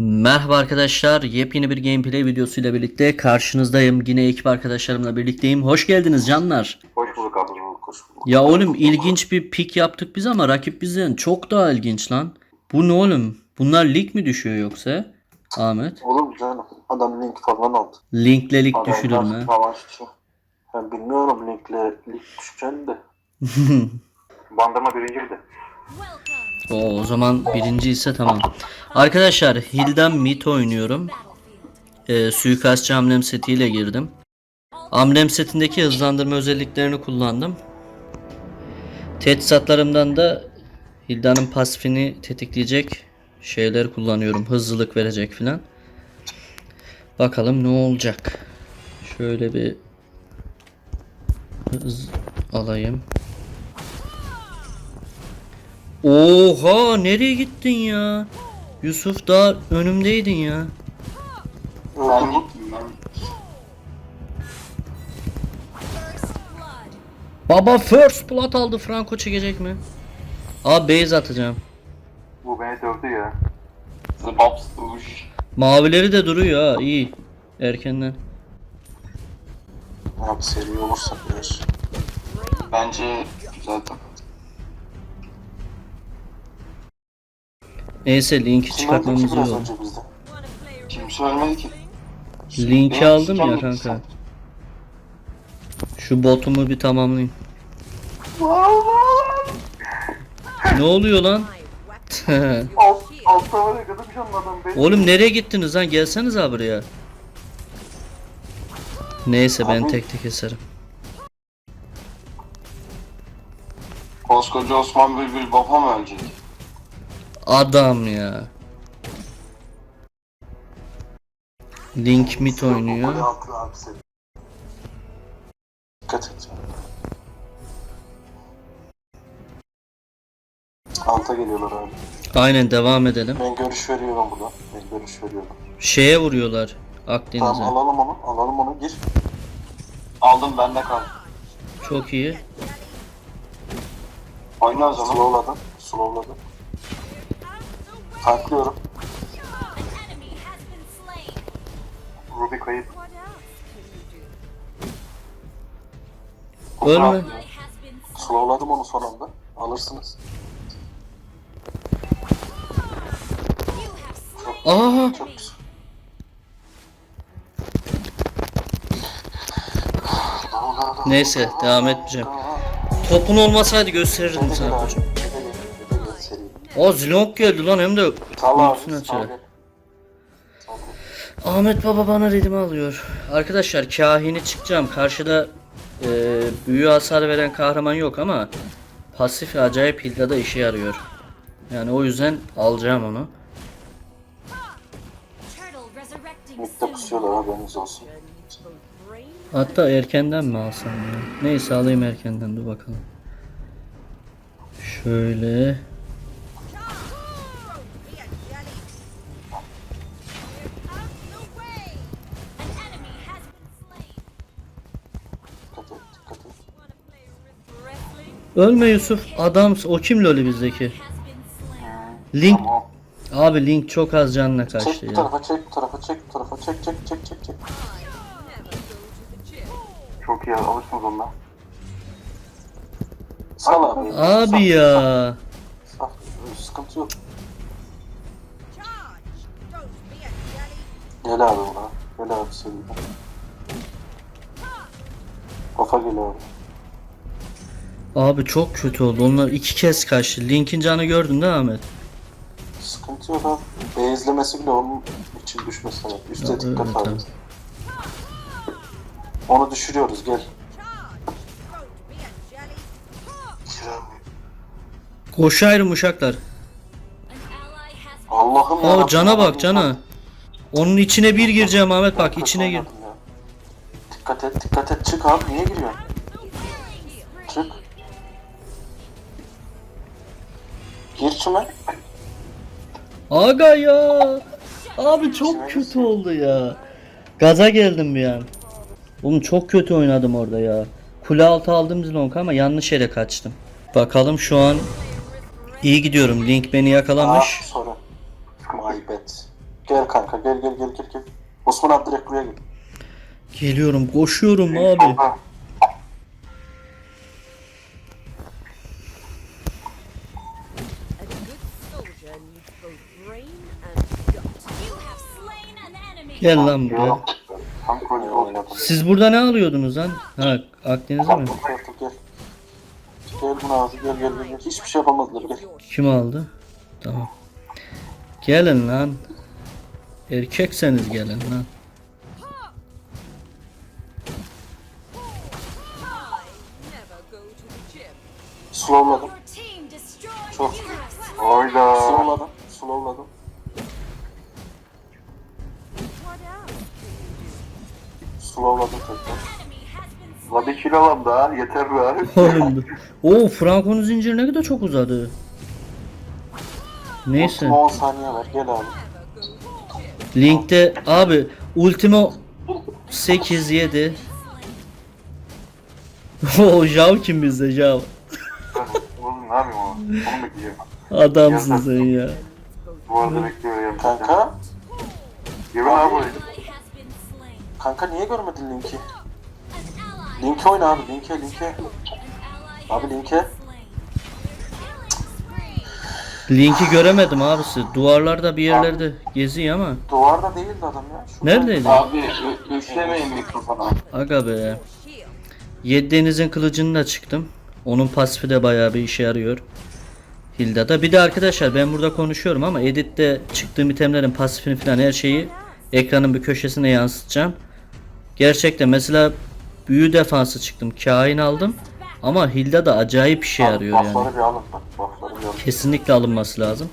Merhaba arkadaşlar. Yepyeni bir gameplay videosuyla birlikte karşınızdayım. Yine ekip arkadaşlarımla birlikteyim. Hoş geldiniz canlar. Hoş bulduk abi. Hoş bulduk. Ya oğlum ilginç bir pik yaptık biz ama rakip bizden çok daha ilginç lan. Bu ne oğlum? Bunlar lig mi düşüyor yoksa? Ahmet. Olur mu canım? Adam link falan aldı. Linkle lig düşülür mü? Ben bilmiyorum linkle lig düşeceğini de. Bandırma birinciydi. O, o zaman birinci ise tamam. Arkadaşlar Hildan Mit oynuyorum. Ee, suikastçı amblem setiyle girdim. Amblem setindeki hızlandırma özelliklerini kullandım. Teçhizatlarımdan da Hilda'nın pasifini tetikleyecek şeyler kullanıyorum. Hızlılık verecek filan. Bakalım ne olacak. Şöyle bir hız alayım. Oha nereye gittin ya? Yusuf daha önümdeydin ya. Baba first blood aldı Franco çekecek mi? Abi base atacağım. Bu beni dövdü ya. Zıbap suş. Mavileri de duruyor ha iyi. Erkenden. Abi seri olursak biraz. Bence güzel takım. Neyse linki Kim öldü çıkartmamız ki iyi biraz oldu. önce bizde? Ki? Linki Benim aldım ya yok kanka. sen. Şu botumu bir tamamlayayım. ne oluyor lan? Alt, altta var ya kadar bir şey anladım. Oğlum nereye gittiniz lan? Gelseniz abi buraya. Neyse ben Abi. tek tek keserim. Koskoca Osman Bülbül baba mı ölecek? Adam ya. Link mid oynuyor. Dikkat et. Alta geliyorlar abi. Aynen devam edelim. Ben görüş veriyorum burada. Ben görüş veriyorum. Şeye vuruyorlar Akdeniz'e. Tamam alalım onu. Alalım onu. Gir. Aldım bende kal. Çok iyi. Oyna o zaman. Slowladım. Slowladım. Taklıyorum. Ruby kayıp. Ölme. Slowladım onu son anda. Alırsınız. Aha. Çok güzel. Neyse devam etmeyeceğim. Topun olmasaydı gösterirdim sana koçum. O Zilong geldi lan hem de ultisini sal açarak. gel. Ahmet Baba bana redimi alıyor. Arkadaşlar kahini çıkacağım. Karşıda e, büyü hasar veren kahraman yok ama pasif acayip Hilda'da işe yarıyor. Yani o yüzden alacağım onu. Mid'de pusuyorlar haberiniz olsun. Hatta erkenden mi alsam ya? Neyse alayım erkenden dur bakalım. Şöyle. Ölme Yusuf. Adam o kim loli bizdeki? Link. Tamam. Abi Link çok az canına Çek kaçtı bu ya. tarafa çek bu tarafa çek bu tarafa çek çek çek çek çek. Çok iyi alırsınız ondan. Sal abi. Abi Sal, ya. sal. Sıkıntı yok. Gel abi buna. Gel abi seriden. Kafa gel abi. Abi çok kötü oldu. Onlar iki kez kaçtı. Link'in canı gördün değil mi Ahmet? Sıkıntı yok abi. Beyazlemesi bile onun için düşmesin. abi. Üste Ya, dikkat evet, abi. tamam. Onu düşürüyoruz gel. Kiram. Koşayrım uşaklar. Allah'ım O yarabbim, cana bak cana. Onun içine bir gireceğim Ahmet bak içine gir. Ya. Dikkat et dikkat et çık abi niye giriyorsun? Gir şuna. Aga ya. Abi çok kötü oldu ya. Gaza geldim bir an. Oğlum çok kötü oynadım orada ya. Kule altı aldım Zilong ama yanlış yere kaçtım. Bakalım şu an iyi gidiyorum. Link beni yakalamış. Sonra. My bad. Gel kanka gel gel gel gel gel. Osman abi direkt buraya gel. Geliyorum koşuyorum abi. Solda. Gel lan buraya. Tam oynadım. Siz burada ne alıyordunuz lan? Ha Akdeniz'e mi? Gel gel. Gel bunu abi gel gel gel. Hiçbir şey yapamazlar gel. Kim aldı? Tamam. Gelin lan. Erkekseniz gelin lan. Slowladım. Çok. Hayda. Slowladım. Slowladım. Slowladım tekrar. Enemy has been slain. La bir kilo alalım daha yeter be. Oğlum. Oo Franco'nun zinciri ne kadar çok uzadı. Neyse. 10 saniye var gel abi. Linkte abi Ultimo 8 7. O Jav kim bizde Jav? Oğlum ne yapayım o? Onu bekleyeceğim. Adamsın sen ya. Bu arada bekliyor ya. Kanka. Yürü abi Kanka niye görmedin linki? Linke oyna abi linke linke. Abi linke. Linki göremedim abisi. Duvarlarda bir yerlerde geziyor ama. Duvarda değildi adam ya. Şurada. Neredeydi? Abi ü- üflemeyin mikrofona. Aga be. Shield. Yedi denizin kılıcını da çıktım. Onun pasifi de bayağı bir işe yarıyor. Hilda'da. Bir de arkadaşlar ben burada konuşuyorum ama editte çıktığım itemlerin pasifini falan her şeyi ekranın bir köşesine yansıtacağım. Gerçekten mesela büyü defansı çıktım. Kain aldım. Ama Hilda da acayip işe yarıyor yani. Bir alın. Buffları bir alın. Kesinlikle alınması lazım.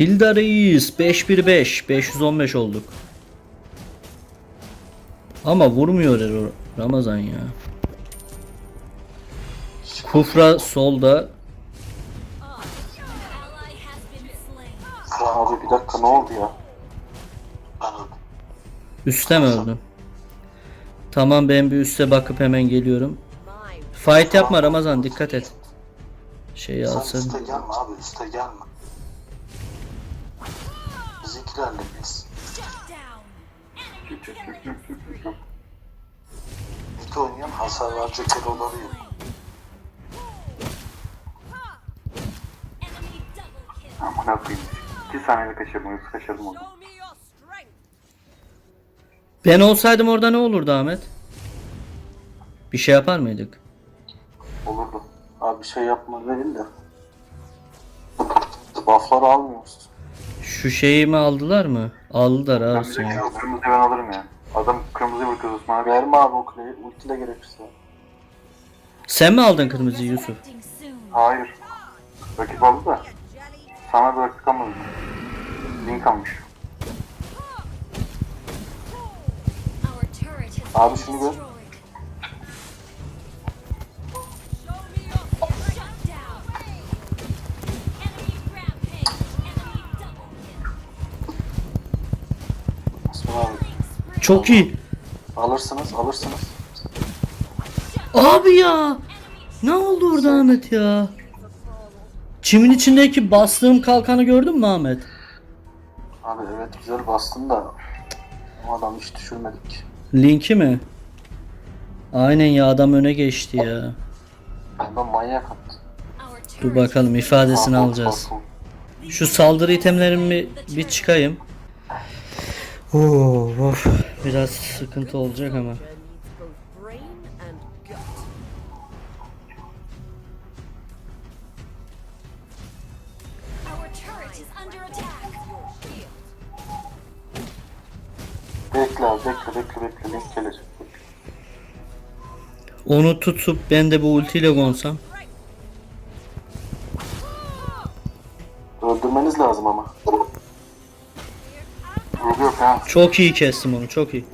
Hilda Reis 515 515 olduk. Ama vurmuyor Ramazan ya. Kufra solda. Ne oldu ya? Üste mi öldüm? Tamam ben bir üste bakıp hemen geliyorum. Fight yapma Ramazan dikkat et. Şeyi alsın. Üste gelme abi üste gelme. Bizimkilerle biz. Mid oynayan hasar verecek hero'ları yok. Amına koyayım. 2 saniyede kaçırdım. Yoksa kaçırdım onu. Ben olsaydım orada ne olurdu Ahmet? Bir şey yapar mıydık? Olurdu. Abi bir şey yapma değil de. Buffları almıyoruz. Şu şeyi mi aldılar mı? Aldılar abi Ben sen. direkt kırmızı ben alırım ya. Adam kırmızı bakıyor Osman abi. Verme abi o kuleyi. Ultiyle gerekirse. Sen mi aldın kırmızıyı Yusuf? Hayır. Rakip aldı da. Sana almadı. Link almış. Abi şunu gör. Çok iyi. Alırsınız alırsınız. Abi ya. Ne oldu orada Ahmet ya? Çimin içindeki bastığım kalkanı gördün mü Ahmet? Abi evet güzel bastın da. Ama adam hiç düşürmedik. Linki mi? Aynen ya adam öne geçti ya. Adam manyak attı. Dur bakalım ifadesini bak, alacağız. bak. Şu saldırı itemlerimi bir çıkayım. Oo, of. Biraz sıkıntı olacak ama. Bekle abi bekle bekle bekle. Link gelecek. Onu tutup ben de bu ultiyle gonsam. Öldürmeniz lazım ama. Yok ha. Çok iyi kestim onu çok iyi.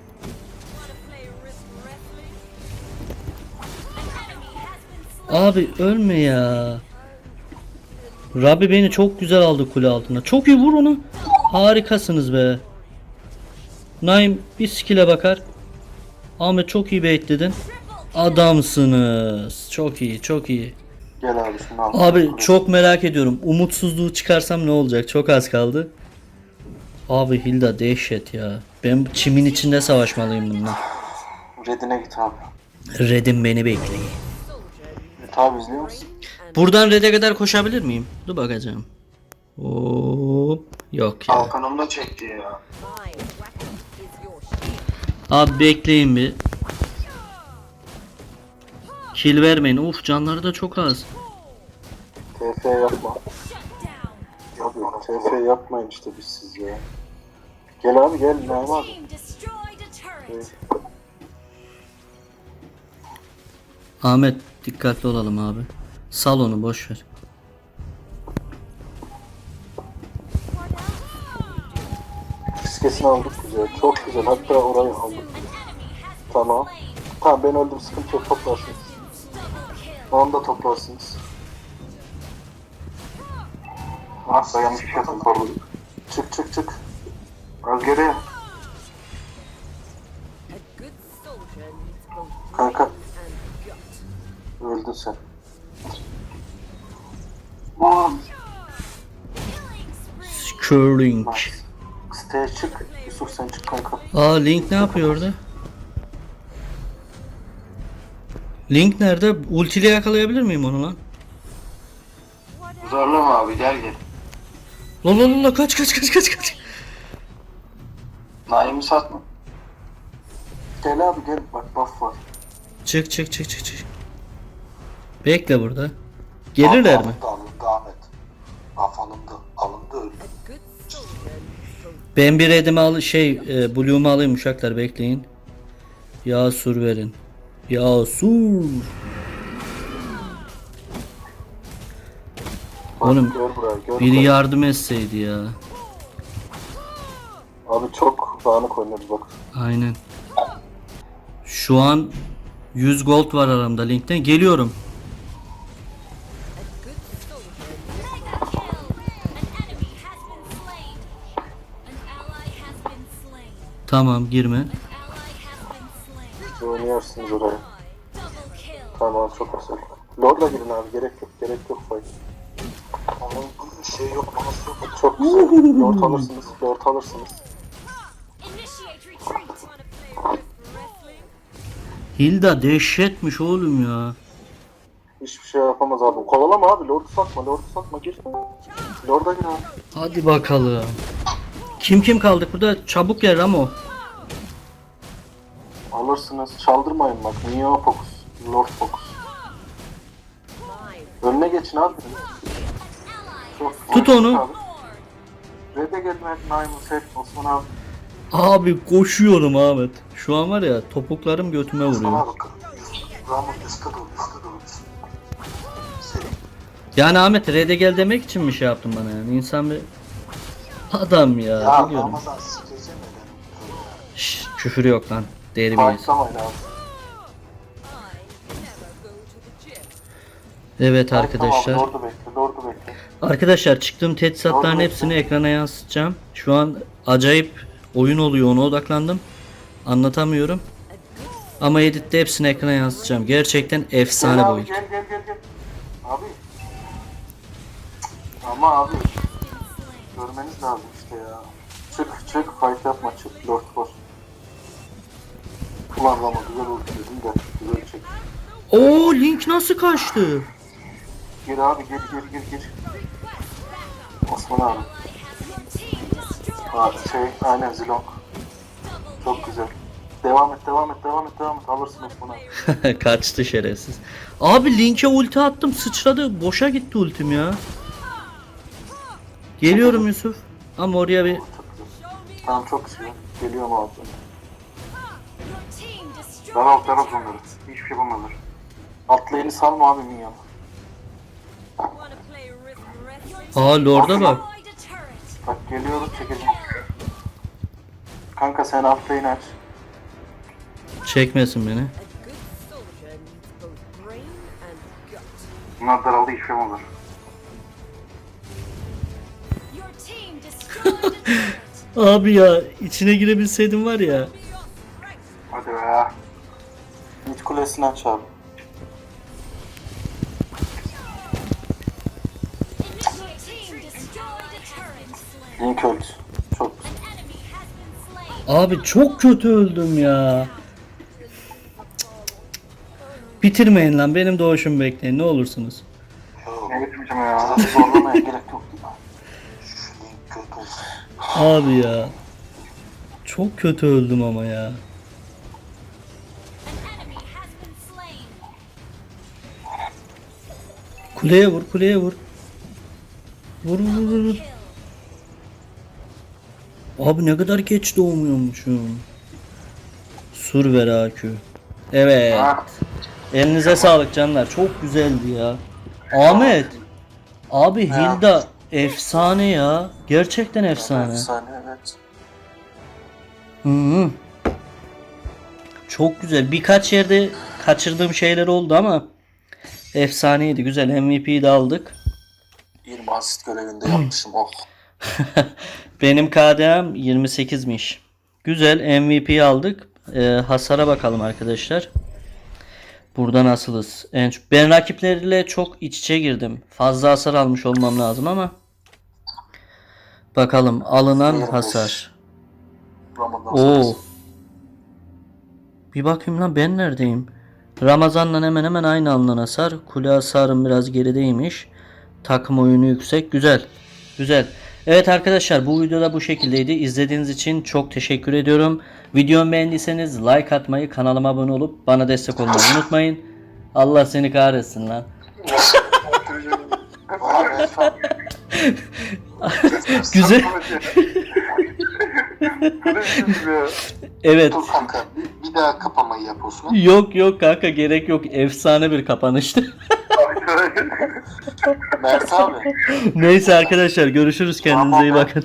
Abi ölme ya. Rabbi beni çok güzel aldı kule altına. Çok iyi vur onu. Harikasınız be. Naim bir skill'e bakar. Ahmet çok iyi baitledin. Adamsınız. Çok iyi, çok iyi. Gel abi şunu al. Abi çok merak ediyorum. Umutsuzluğu çıkarsam ne olacak? Çok az kaldı. Abi Hilda dehşet ya. Ben çimin içinde savaşmalıyım bununla. Redine git abi. Red'in beni bekleyin. Git abi izliyor musun? Buradan Red'e kadar koşabilir miyim? Dur bakacağım. Hop. Yok ya. Kalkanım da çekti ya. Abi bekleyin bir. Kill vermeyin. Uf canları da çok az. TF yapma. Abi TF yapmayın işte biz siz ya. Gel abi gel Naim abi. Turret. Ahmet dikkatli olalım abi. Sal onu boş ver. Fiskesini aldık güzel. Çok güzel. Hatta orayı aldık. Tamam. Tamam ben öldüm sıkıntı yok toplarsınız. Onu da toplarsınız. Asla yanlış bir şey topladık. Çık çık çık. Az geriye. A good soldier needs both brain Kanka öldün sen. Curling. Nice. Siteye çık. Yusuf sen çık kanka. Aa Link ne yapıyor orada? Link nerede? Ultiyle yakalayabilir miyim onu lan? Zorlama abi gel gel. La la la la kaç kaç kaç kaç kaç. Naim'i satma. Gel abi gel bak buff var. Çık çık çık çık çık. Bekle burada. Gelirler mi? Alındı alındı Ahmet. Af alındı. Alındı öldü. Ben bir redimi al şey e, blue'umu alayım uşaklar bekleyin. Yasur verin. Yasur. Oğlum, gör burayı gör Biri burayı. yardım etseydi ya. Abi çok dağınık oynuyoruz bak. Aynen. Şu an 100 gold var aramda linkten. Geliyorum. Tamam girme. Oynayarsınız oraya. Tamam çok güzel. Lord'la girin abi gerek yok gerek yok fight. Onun şey yok manası yok. Çok güzel. Lord alırsınız. Lord alırsınız. Hilda dehşetmiş oğlum ya. Hiçbir şey yapamaz abi. Kovalama abi. Lord'u satma. Lord'u satma. Gir. Lord'a gir abi. Hadi bakalım. Kim kim kaldık burada? Çabuk gel Ramo. Alırsınız. Çaldırmayın bak. Neo fokus. Lord. Mine. Önüne geçin abi. Çok Tut onu. Abi. Red'e geldim hep set. Osman abi. Abi koşuyorum Ahmet. Şu an var ya topuklarım götüme vuruyor. Yani Ahmet Red'e gel demek için mi şey yaptın bana yani? İnsan bir adam ya, Ya biliyorum. Şşş, küfür yok lan. Değerimiz. Fightlamayın abi. I never go to the gym. Evet arkadaşlar. Arkadaşlar çıktığım teçhizatların hepsini ekrana yansıtacağım. Şu an acayip oyun oluyor ona odaklandım. Anlatamıyorum. Ama editte hepsini ekrana yansıtacağım. Gerçekten efsane gel abi, boyut. Gel gel gel gel. Abi. Ama abi. Görmeniz lazım işte ya. Çık çık fight yapma çık. Lord boss. Ulan güzel oldu dedim de güzel çek. Oo Link nasıl kaçtı? Gir abi gir gir gir gir. Osman abi. Ha, şey aynen Zilong. Çok güzel. Devam et devam et devam et devam et alırsın Osman abi. Kaçtı şerefsiz. Abi Link'e ulti attım sıçradı. Boşa gitti ultim ya. Geliyorum Yusuf. Ama oraya bir. Tamam çok güzel. Geliyorum abi. Daralt daralt onları. Hiçbir şey yapamazlar. Atlayını salma abi minyon. Aa Lord'a bak. Bak geliyoruz çekeceğim. Kanka sen atlayını aç. Çekmesin beni. Bunlar daraldı hiçbir şey turret. Abi ya içine girebilseydim var ya. Hadi be. Kulesini aç abi. Initiate team destroyed a turret. Link öldü. Çok. Abi çok kötü öldüm ya. Bitirmeyin lan benim doğuşumu bekleyin ne olursunuz. Yok. Ne biçim ya? Adamı zorlamaya gerek yok. Şu link kötü olsun. Abi ya. Çok kötü öldüm ama ya. Kuleye vur kuleye vur. Vur vur vur vur. Abi ne kadar geç doğmuyormuşum. Sur ver AQ. Evet. Elinize sağlık canlar. Çok güzeldi ya. Ahmet. Abi Hilda efsane ya. Gerçekten efsane. Efsane evet. Hı -hı. Çok güzel. Birkaç yerde kaçırdığım şeyler oldu ama efsaneydi. Güzel. MVP'yi de aldık. 20 asist görevinde yapmışım. Oh. Benim KDM 28'miş. Güzel MVP aldık. Ee, hasara bakalım arkadaşlar. Burada nasılız? En ben rakiplerle çok iç içe girdim. Fazla hasar almış olmam lazım ama. Bakalım alınan 25. hasar. Oo. Bir bakayım lan ben neredeyim? Ramazan'la hemen hemen aynı alınan hasar. Kule hasarım biraz gerideymiş. Takım oyunu yüksek. Güzel. Güzel. Evet arkadaşlar bu videoda bu şekildeydi. İzlediğiniz için çok teşekkür ediyorum. Videomu beğendiyseniz like atmayı, kanalıma abone olup bana destek olmayı unutmayın. Allah seni kahretsin lan. Güzel. evet. Daha kapamayı yap Osman. Yok yok kanka gerek yok. Efsane bir kapanıştı. Mert abi. Neyse arkadaşlar görüşürüz kendinize iyi bakın.